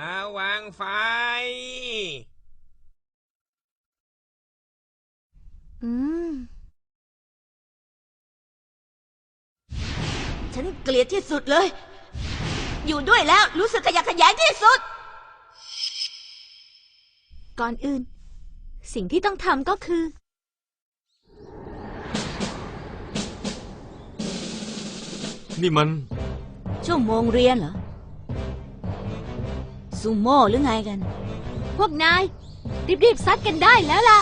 ระวังไฟ อืม ฉันเกลียดที่สุดเลย อยู่ด้วยแล้วรู้สึกขยะแขยงที่สุด ก่อนอื่น สิ่งที่ต้องทำก็คือ นี่มัน ชั่วโมงเรียนเหรอซูโม่หรือไงกัน พวกนาย รีบๆซัดกันได้แล้วล่ะ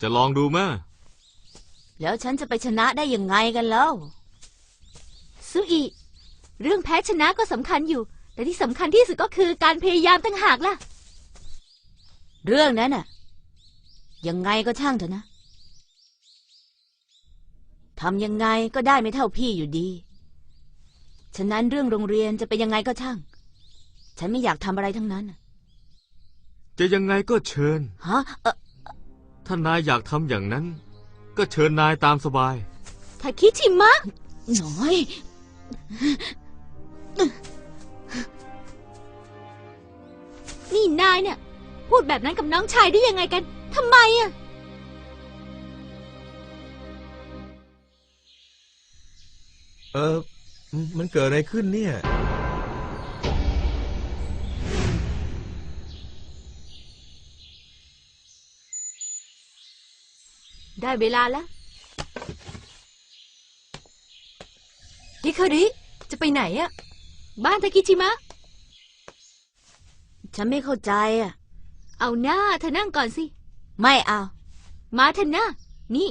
จะลองดูมาแล้วฉันจะไปชนะได้ยังไงกันแล้ว ซุอี เรื่องแพ้ชนะก็สำคัญอยู่ แต่ที่สำคัญที่สุดก็คือการพยายามตั้งหากล่ะ เรื่องนั้นน่ะ ยังไงก็ช่างเถอะนะ ทำยังไงก็ได้ไม่เท่าพี่อยู่ดี ฉะนั้นเรื่องโรงเรียนจะเป็นยังไงก็ช่าง ฉันไม่อยากทำอะไรทั้งนั้นน่ะจะยังไงก็เชิญ ฮะเออถ้านายอยากทำอย่างนั้น ก็เชิญนายตามสบาย ทาคิชิมะหน่อย นี่นายเนี่ย พูดแบบนั้นกับน้องชายได้ยังไงกันทำไมอะ เออ มันเกิดอะไรขึ้นเนี่ย ได้เวลาแล้วฮิคาริ จะไปไหนอะบ้านทาคิชิมะ ฉันไม่เข้าใจอะ เอาหน้าเธอนั่งก่อนสิ ไม่เอา มาเถอะนะนี่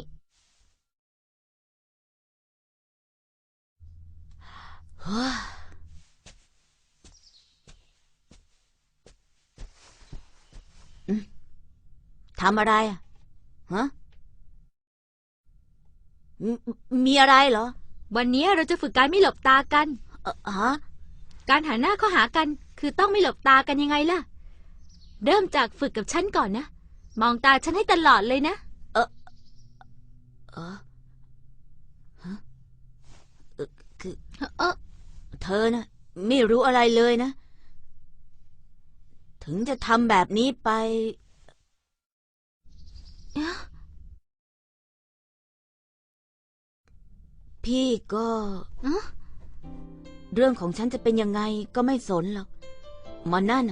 ทำอะไรอะฮะมมีอะไรเหรอ วันนี้เราจะฝึกการไม่หลบตากันเอ่อฮะการหาหน้าเข้าหากัน คือต้องไม่หลบตากันยังไงล่ะ เริ่มจากฝึกกับฉันก่อนนะ มองตาฉันให้ตลอดเลยนะ เออฮะเอ่อคือเออ เธอนะไม่รู้อะไรเลยนะ ถึงจะทำแบบนี้ไป พี่ก็เรื่องของฉันจะเป็นยังไงก็ไม่สนหรอกมันนั่น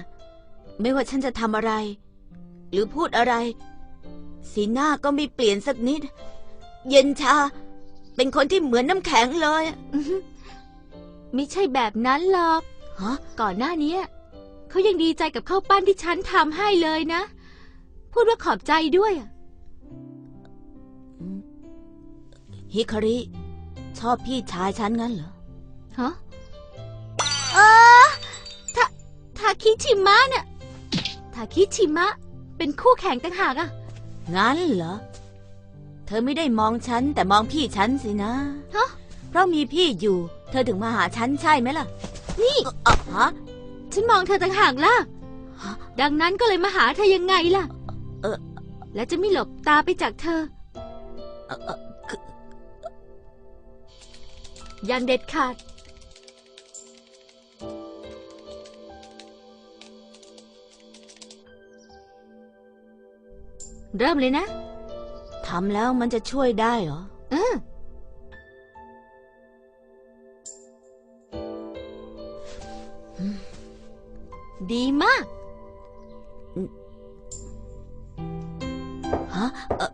ไม่ว่าฉันจะทำอะไร หรือพูดอะไร สีหน้าก็ไม่เปลี่ยนสักนิด เย็นชา เป็นคนที่เหมือนน้ำแข็งเลย ไม่ใช่แบบนั้นหรอก ฮะ ก่อนหน้านี้เขายังดีใจกับข้าวปั้นที่ฉันทำให้เลยนะ พูดว่าขอบใจด้วยอะฮิคาริ ชอบพี่ชายฉันงั้นเหรอ ฮะ เออทาทาคิชิมะน่ะทาคิชิมะ เป็นคู่แข่งต่างหากอะงั้นเหรอ เธอไม่ได้มองฉันแต่มองพี่ฉันสินะ ฮะ เพราะมีพี่อยู่ เธอถึงมาหาฉันใช่ไหมล่ะ นี่อ่อฮะฉันมองเธอต่างหากล่ะ ดังนั้นก็เลยมาหาเธอยังไงล่ะ เออ และจะไม่หลบตาไปจากเธอ เออเออคืออย่างเด็ดขาด เริ่มเลยนะ ทำแล้วมันจะช่วยได้เหรอ ดีมากฮะเอ่อ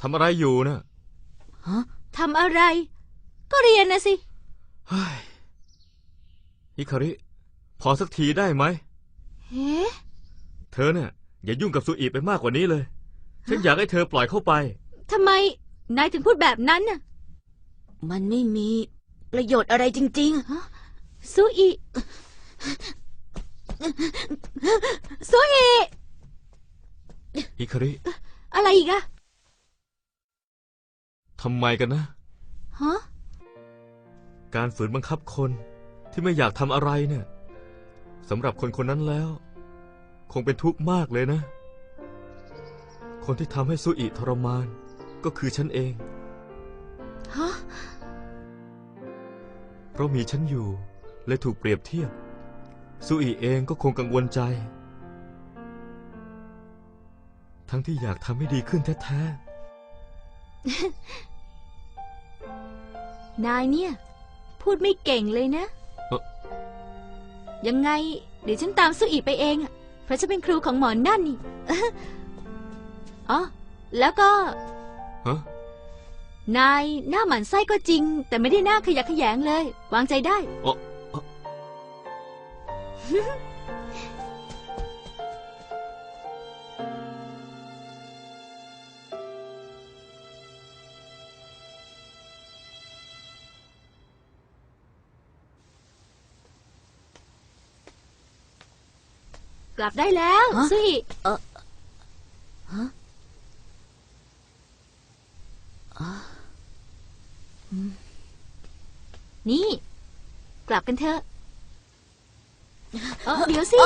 ทำอะไรอยู่นะฮะทำอะไร ก็เรียนนะสิ เฮ้ยฮิคาริ พอสักทีได้ไหมเฮ้เธอเนี่ยอย่ายุ่งกับสุอิไปมากกว่านี้เลย ฉันอยากให้เธอปล่อยเข้าไป ทำไมนายถึงพูดแบบนั้นน่ะ มันไม่มี ประโยชน์อะไรจริงซูอิซูอิฮิคาริอะไรอีกอะทำไมกันนะ ฮะ การฝืนบังคับคนที่ไม่อยากทำอะไรเนี่ยสำหรับคนคนนั้นแล้ว คงเป็นทุกข์มากเลยนะๆคนที่ทำให้ซูอิทรมานก็คือฉันเอง ฮะ เพราะมีฉันอยู่เลยถูกเปรียบเทียบซูอิเองก็คงกังวลใจ ทั้งที่อยากทำให้ดีขึ้นแท้นายเนี่ย พูดไม่เก่งเลยนะเอ่อยังไง เดี๋ยวฉันตามสุอีไปเองอะเพราะฉันเป็นครูของหมอนนั่นนี่อ๋อแล้วก็ๆฮะ นายหน้าหมันไส้ก็จริง แต่ไม่ได้หน้าขยะแขยงเลย วางใจได้อ๋ออ๋อกลับได้แล้ว ฮะสุอี นี่ กลับกันเถอะเออเดี๋ยวสิ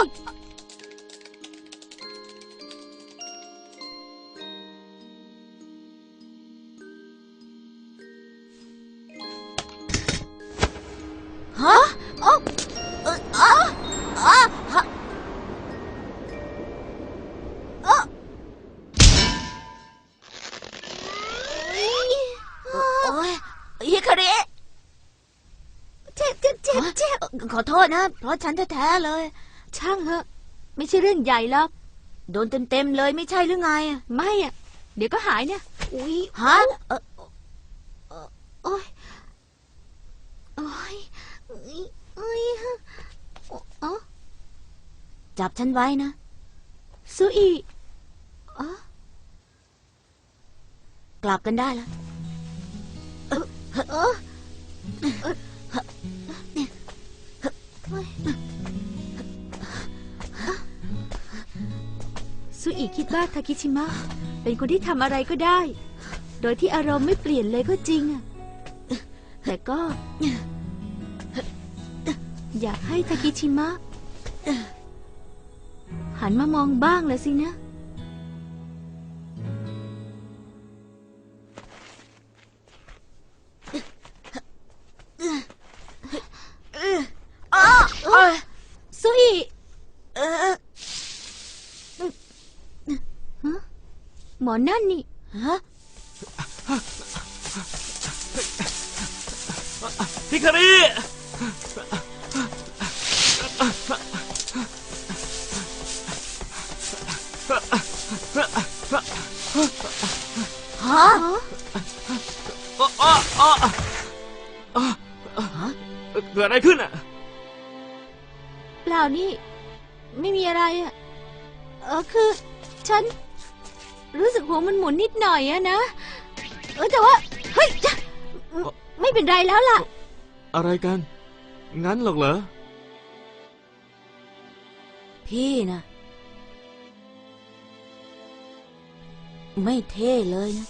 ขอโทษนะ เพราะฉันแท้ๆเลย ช่างเหอะ ไม่ใช่เรื่องใหญ่หรอกโดนเต็มๆเลยไม่ใช่หรือไงอะไม่อะเดี๋ยวก็หายเนี่ย อุ้ยฮะเอ่อโอ้ยโอ้ยเอ้ยเอ้ยอ๋อจับฉันไว้นะสุอีอ๋อกลับกันได้แล้ว เออ ซุอีคิดว่าทาคิชิมะ เป็นคนที่ทำอะไรก็ได้ โดยที่อารมณ์ไม่เปลี่ยนเลยก็จริงอะแต่ก็ อยากให้ทาคิชิมะ หันมามองบ้างแล้วสินะ อนั่นนี่ฮะฮิคาริฮะอ๋ออ๋ออ๋ออ๋อฮะเกิดอะไรขึ้นอะเปล่านี่ ไม่มีอะไรอะเออคือ ฉัน รู้สึกหัวมันหมุนนิดหน่อยอะนะเออแต่ว่าเฮ้ยจะไม่เป็นไรแล้วล่ะ อะไรกัน งั้นหรอกเหรอ พี่นะไม่เท่เลยนะ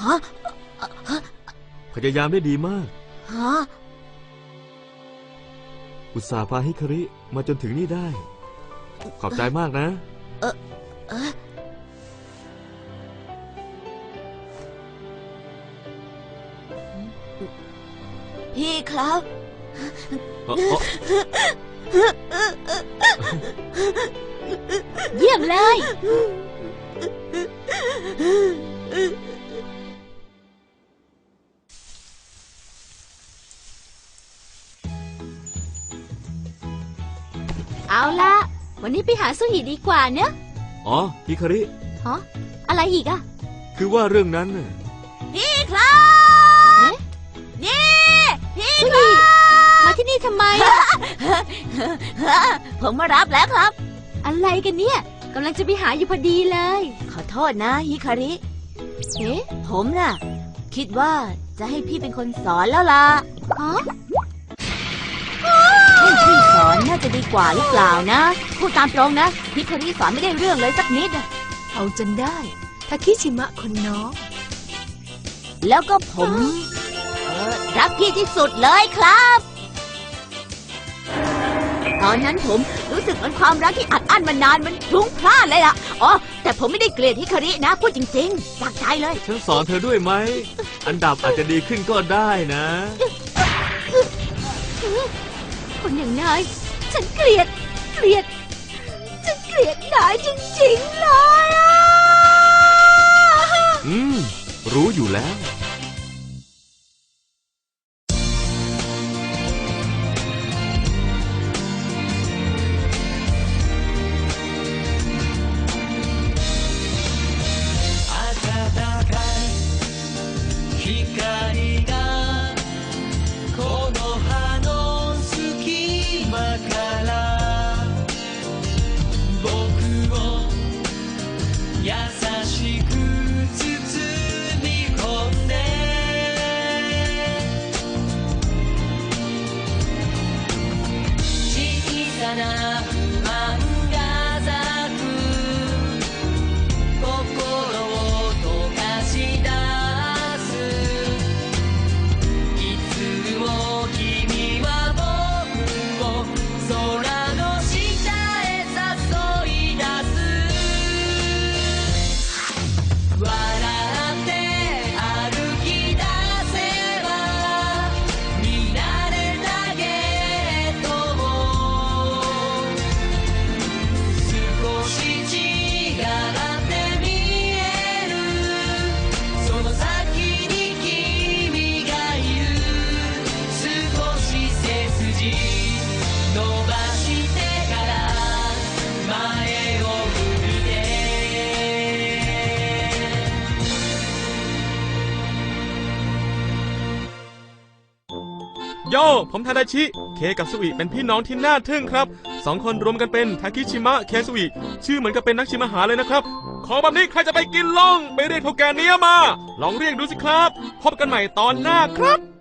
ฮะ พยายามได้ดีมาก ฮะ อุตส่าห์พาฮิคาริมาจนถึงนี่ได้ ขอบใจมากนะ เออพี่ครับอ๋ออ๋อเยี่ยมเลย เอาละวันนี้ไปหาสุหิดีกว่าเนอะอ๋อฮิคาริ ฮะอะไรอีกอะคือว่าเรื่องนั้นน่ะพี่ครับเอ๊ะนี่ พี่สุหิมาที่นี่ทำไมอะ ผมมารับแล้วครับ อะไรกันเนี่ยกำลังจะไปหาอยู่พอดีเลยขอโทษนะฮิคาริ เอ๊ะผมน่ะ คิดว่าจะให้พี่เป็นคนสอนแล้วล่ะ ฮะให้พี่ส อนน่าจะดีกว่าหรือเปล่านะ พูดตามตรงนะฮิคาริสอนไม่ได้เรื่องเลยสักนิดอะเอาจนได้ทาคิชิมะคนน้อง แล้วก็ผมเออรักพี่ที่สุดเลยครับตตอนนั้นผมรู้สึกเหมือนความรักที่อัดอั้นมานานมันพลุ้งพล่านเลยล่ะ อ๋อ แต่ผมไม่ได้เกลียดฮิคารินะ พูดจริงๆ จากใจเลย ฉันสอนเธอด้วยไหม อันดับอาจจะดีขึ้นก็ได้นะ คนอย่างนาย ฉันเกลียด เกลียด ฉันเกลียดนายจริงๆ โย่ผมทาดาชิ เคกับสุอิเป็นพี่น้องที่น่าทึ่งครับสองคนรวมกันเป็นทาคิชิมะเคสุอิชื่อเหมือนกับเป็นนักชิมอาหารเลยนะครับ ขอแบบนี้ใครจะไปกินล่อง ไปเรียกเท่าแก่เนี้ยมา ลองเรียกดูสิครับ พบกันใหม่ตอนหน้าครับ